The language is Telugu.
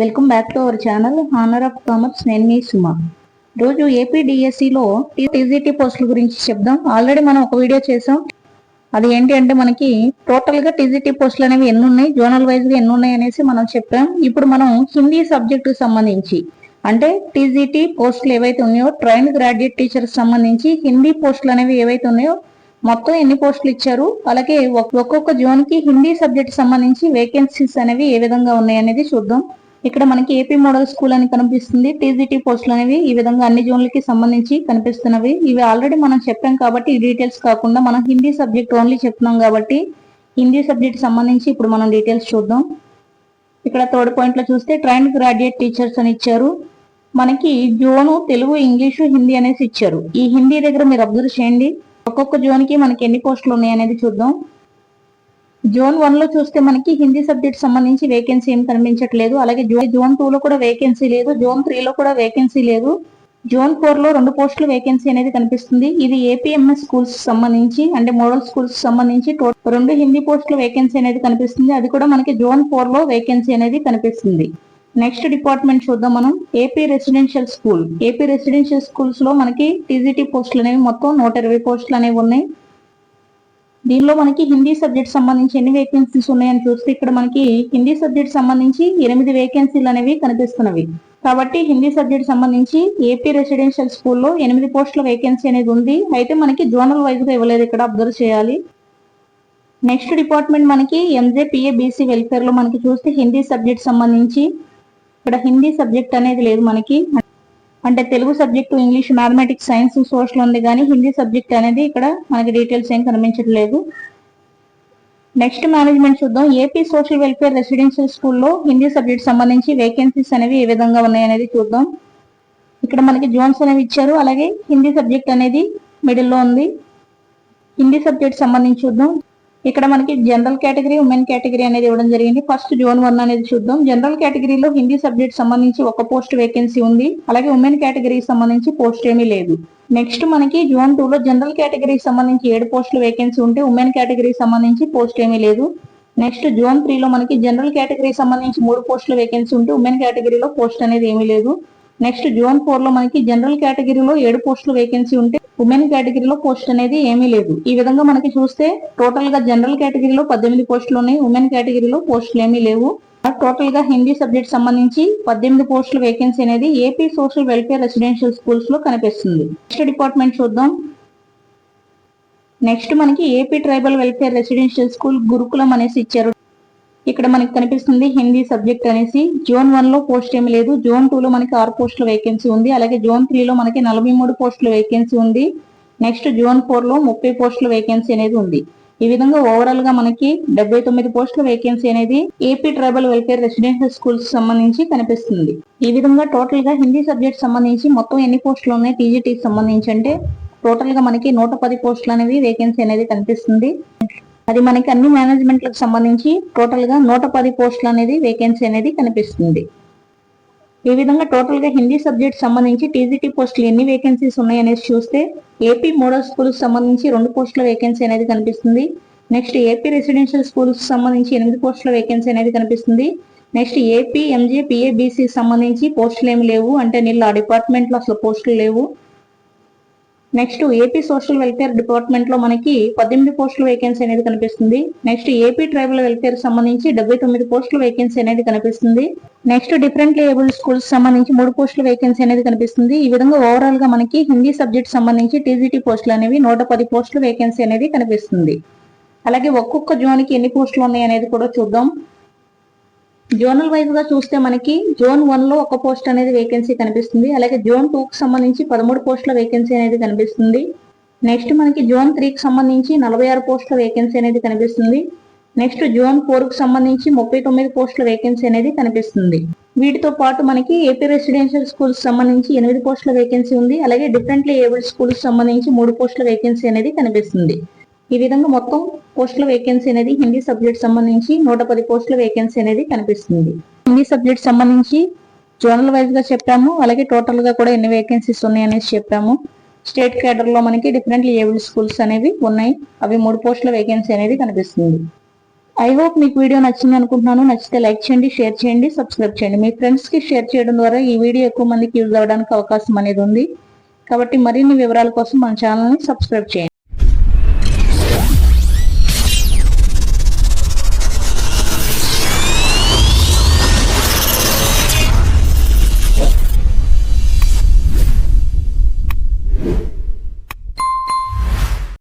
Welcome back to our channel honour of commerce నేను మీ సుమ. రోజు ఏపీడిఎస్సిలో టీజీటీ పోస్టుల గురించి చెప్దాం. ఆల్రెడీ మనం ఒక వీడియో చేసాం. అది ఏంటి అంటే మనకి టోటల్గా టీజీటీ పోస్టులు అనేవి ఎన్ని ఉన్నాయి? జోనల్ వైజ్గా ఎన్ని ఉన్నాయి అనేసి మనం చెప్పాం. ఇప్పుడు మనం హిందీ సబ్జెక్టు సంబంధించి అంటే టీజీటీ పోస్టులు ఏవైతే ఉన్నాయో ట్రైన్ గ్రాడ్యుయేట్ టీచర్స్ సంబంధించి హిందీ పోస్టులు అనేవి ఏవైతే ఉన్నాయో మొత్తం ఎన్ని పోస్టులు ఇచ్చారు? అలాగే ఒక్కొక్క జోన్కి హిందీ సబ్జెక్ట్ సంబంధించి వేకెన్సీస్ అనేవి ఏ విధంగా ఉన్నాయి అనేది చూద్దాం. ఇక్కడ మనకి ఏపీ మోడల్ స్కూల్ అని కనిపిస్తుంది. టీజీటీ పోస్టులు అనేవి ఈ విధంగా అన్ని జోన్లకి సంబంధించి కనిపిస్తున్నవి. ఇవి ఆల్రెడీ మనం చెప్పాం కాబట్టి ఈ డీటెయిల్స్ కాకుండా మనం హిందీ సబ్జెక్ట్ ఓన్లీ చెప్తున్నాం కాబట్టి హిందీ సబ్జెక్ట్ సంబంధించి ఇప్పుడు మనం డీటెయిల్స్ చూద్దాం. ఇక్కడ థర్డ్ పాయింట్లో చూస్తే ట్రైన్ గ్రాడ్యుయేట్ టీచర్స్ అని ఇచ్చారు. మనకి జోను తెలుగు ఇంగ్లీషు హిందీ అనేసి ఇచ్చారు. ఈ హిందీ దగ్గర మీరు అబ్జర్వ్ చేయండి. ఒక్కొక్క జోన్కి మనకి ఎన్ని పోస్టులు ఉన్నాయి అనేది చూద్దాం. జోన్ వన్లో చూస్తే మనకి హిందీ సబ్జెక్ట్ సంబంధించి వేకెన్సీ ఏం కనిపించట్లేదు. అలాగే జో- జోన్ టూ లో కూడా వేకెన్సీ లేదు. జోన్ త్రీ లో కూడా వేకెన్సీ లేదు. జోన్ ఫోర్లో రెండు పోస్టులు వేకెన్సీ అనేది కనిపిస్తుంది. ఇది ఏపీఎంఎస్ స్కూల్స్ సంబంధించి అంటే మోడల్ స్కూల్స్ సంబంధించి రెండు హిందీ పోస్టులు వేకెన్సీ అనేది కనిపిస్తుంది. అది కూడా మనకి జోన్ ఫోర్లో వేకెన్సీ అనేది కనిపిస్తుంది. నెక్స్ట్ డిపార్ట్మెంట్ చూద్దాం మనం. AP residential school AP residential స్కూల్స్లో మనకి టీజీటీ పోస్టులు అనేవి మొత్తం నూట ఇరవై పోస్టులు అనేవి ఉన్నాయి. దీనిలో మనకి హిందీ సబ్జెక్ట్ సంబంధించి ఎన్ని వేకెన్సీస్ ఉన్నాయని చూస్తే ఇక్కడ మనకి హిందీ సబ్జెక్ట్ సంబంధించి ఎనిమిది వేకెన్సీలు అనేవి కనిపిస్తున్నవి. కాబట్టి హిందీ సబ్జెక్ట్ సంబంధించి ఏపీ రెసిడెన్షియల్ స్కూల్లో ఎనిమిది పోస్టుల వేకెన్సీ అనేది ఉంది. అయితే మనకి జోనల్ వైజ్గా ఇవ్వలేదు. ఇక్కడ అబ్జర్వ్ చేయాలి. నెక్స్ట్ డిపార్ట్మెంట్ మనకి ఎంజేపీఏ బీసీ వెల్ఫేర్లో మనకి చూస్తే హిందీ సబ్జెక్ట్ సంబంధించి ఇక్కడ హిందీ సబ్జెక్ట్ అనేది లేదు మనకి. అంటే Telugu subject English mathematics science social ఉంది కానీ హిందీ సబ్జెక్ట్ అనేది ఇక్కడ మనకి డీటెయిల్స్ ఏం కనిపించట్లేదు. నెక్స్ట్ మేనేజ్మెంట్ చూద్దాం. ఏపీ సోషల్ వెల్ఫేర్ రెసిడెన్షియల్ స్కూల్లో హిందీ సబ్జెక్ట్ సంబంధించి వేకెన్సీస్ అనేవి ఏ విధంగా ఉన్నాయి అనేది చూద్దాం. ఇక్కడ మనకి జోన్స్ అనేవి ఇచ్చారు. అలాగే హిందీ సబ్జెక్ట్ అనేది మిడిల్లో ఉంది. హిందీ సబ్జెక్ట్ సంబంధించి చూద్దాం. ఇక్కడ మనకి జనరల్ కేటగిరీ ఉమెన్ కేటగిరీ అనేది ఇవ్వడం జరిగింది. ఫస్ట్ జోన్ వన్ అనేది చూద్దాం. జనరల్ కేటగిరీలో హిందీ సబ్జెక్ట్ సంబంధించి ఒక పోస్ట్ వేకెన్సీ ఉంది. అలాగే ఉమెన్ కేటగిరీకి సంబంధించి పోస్ట్ ఏమీ లేదు. నెక్స్ట్ మనకి జోన్ టూ లో జనరల్ కేటగిరీకి సంబంధించి ఏడు పోస్టులు వేకెన్సీ ఉంటే ఉమెన్ కేటగిరీకి సంబంధించి పోస్ట్ ఏమీ లేదు. నెక్స్ట్ జోన్ త్రీ లో మనకి జనరల్ కేటగిరీకి సంబంధించి మూడు పోస్టులు వేకెన్సీ ఉంటే ఉమెన్ కేటగిరీలో పోస్ట్ అనేది ఏమీ లేదు. నెక్స్ట్ జోన్ ఫోర్లో మనకి జనరల్ కేటగిరీలో ఏడు పోస్టులు వేకెన్సీ ఉంటే ఉమెన్ కేటగిరీలో పోస్ట్ అనేది ఏమీ లేదు. ఈ విధంగా మనకి చూస్తే టోటల్గా జనరల్ కేటగిరీలో పద్దెనిమిది పోస్టులు ఉన్నాయి ఉమెన్ కేటగిరీలో పోస్టులు ఏమీ లేవు. టోటల్గా హిందీ సబ్జెక్ట్ సంబంధించి పద్దెనిమిది పోస్టుల వేకెన్సీ అనేది ఏపీ సోషల్ వెల్ఫేర్ రెసిడెన్షియల్ స్కూల్స్లో కనిపిస్తుంది. నెక్స్ట్ డిపార్ట్మెంట్ చూద్దాం. నెక్స్ట్ మనకి AP tribal welfare residential school Gurukulam అనేసి ఇచ్చారు. ఇక్కడ మనకి కనిపిస్తుంది హిందీ సబ్జెక్ట్ అనేసి. జోన్ వన్లో పోస్ట్ ఏమి లేదు. జోన్ టూ లో మనకి ఆరు పోస్టుల వేకెన్సీ ఉంది. అలాగే జోన్ త్రీ లో మనకి నలభై మూడు పోస్టుల వేకెన్సీ ఉంది. నెక్స్ట్ జోన్ ఫోర్లో ముప్పై పోస్టుల వేకెన్సీ అనేది ఉంది. ఈ విధంగా ఓవరాల్గా మనకి డెబ్బై తొమ్మిది పోస్టుల వేకెన్సీ అనేది AP tribal welfare residential schools సంబంధించి కనిపిస్తుంది. ఈ విధంగా టోటల్గా హిందీ సబ్జెక్ట్ సంబంధించి మొత్తం ఎన్ని పోస్టులు ఉన్నాయి? టీజీటీకి సంబంధించి అంటే టోటల్గా మనకి నూట పది పోస్టులు అనేవి వేకెన్సీ అనేది కనిపిస్తుంది. అది మనకి అన్ని మేనేజ్మెంట్లకు సంబంధించి టోటల్గా నూట పది పోస్టులు అనేది వేకెన్సీ అనేది కనిపిస్తుంది. ఈ విధంగా టోటల్గా హిందీ సబ్జెక్ట్ సంబంధించి టీజీటీ పోస్టులు ఎన్ని వేకెన్సీస్ ఉన్నాయి అనేసి చూస్తే ఏపీ మోడల్ స్కూల్స్ సంబంధించి రెండు పోస్టుల వేకెన్సీ అనేది కనిపిస్తుంది. నెక్స్ట్ ఏపీ రెసిడెన్షియల్ స్కూల్స్ సంబంధించి ఎనిమిది పోస్టుల వేకెన్సీ అనేది కనిపిస్తుంది. నెక్స్ట్ ఏపీ ఎంజే పిఏబిసి సంబంధించి పోస్టులు ఏమి లేవు. అంటే నీళ్ళు ఆ డిపార్ట్మెంట్లో అసలు పోస్టులు లేవు. నెక్స్ట్ ఏపీ సోషల్ వెల్ఫేర్ డిపార్ట్మెంట్లో మనకి పద్దెనిమిది పోస్టుల వేకెన్సీ అనేది కనిపిస్తుంది. నెక్స్ట్ ఏపీ ట్రైబల్ వెల్ఫేర్ సంబంధించి డెబ్బై తొమ్మిది పోస్టుల వేకెన్సీ అనేది కనిపిస్తుంది. నెక్స్ట్ డిఫరెంట్ లేబుల్ స్కూల్స్ సంబంధించి మూడు పోస్టుల వేకెన్సీ అనేది కనిపిస్తుంది. ఈ విధంగా ఓవరాల్గా మనకి హిందీ సబ్జెక్ట్ సంబంధించి టీజీటీ పోస్టులు అనేవి నూట పది పోస్టుల వేకెన్సీ అనేది కనిపిస్తుంది. అలాగే ఒక్కొక్క జోన్కి ఎన్ని పోస్టులు ఉన్నాయి అనేది కూడా చూద్దాం. జోనల్ వైజ్గా చూస్తే మనకి జోన్ వన్లో ఒక పోస్ట్ అనేది వేకెన్సీ కనిపిస్తుంది. అలాగే జోన్ టూ కి సంబంధించి పదమూడు పోస్టుల వేకెన్సీ అనేది కనిపిస్తుంది. నెక్స్ట్ మనకి జోన్ త్రీ కి సంబంధించి నలభై ఆరు పోస్టుల వేకెన్సీ అనేది కనిపిస్తుంది. నెక్స్ట్ జోన్ ఫోర్కు సంబంధించి ముప్పై తొమ్మిది పోస్టుల వేకెన్సీ అనేది కనిపిస్తుంది. వీటితో పాటు మనకి ఏపీ రెసిడెన్షియల్ స్కూల్స్ సంబంధించి ఎనిమిది పోస్టుల వేకెన్సీ ఉంది. అలాగే డిఫరెంట్లీ ఏబుల్డ్ స్కూల్స్ సంబంధించి మూడు పోస్టుల వేకెన్సీ అనేది కనిపిస్తుంది. ఈ విధంగా మొత్తం పోస్టుల వేకెన్సీ అనేది హిందీ సబ్జెక్ట్ సంబంధించి నూట పది పోస్టుల వేకెన్సీ అనేది కనిపిస్తుంది. హిందీ సబ్జెక్ట్ సంబంధించి జోనల్ వైజ్గా చెప్పాము అలాగే టోటల్గా కూడా ఎన్ని వేకెన్సీస్ ఉన్నాయి అనేసి చెప్పాము. స్టేట్ కేడర్లో మనకి డిఫరెంట్ ఏబుల్ స్కూల్స్ అనేవి ఉన్నాయి. అవి మూడు పోస్టుల వేకెన్సీ అనేది కనిపిస్తుంది. ఐ హోప్ మీకు వీడియో నచ్చింది అనుకుంటున్నాను. నచ్చితే లైక్ చేయండి షేర్ చేయండి సబ్స్క్రైబ్ చేయండి. మీ ఫ్రెండ్స్కి షేర్ చేయడం ద్వారా ఈ వీడియో ఎక్కువ మందికి యూజ్ అవ్వడానికి అవకాశం అనేది ఉంది. కాబట్టి మరిన్ని వివరాల కోసం మన ఛానల్ని సబ్స్క్రైబ్ చేయండి.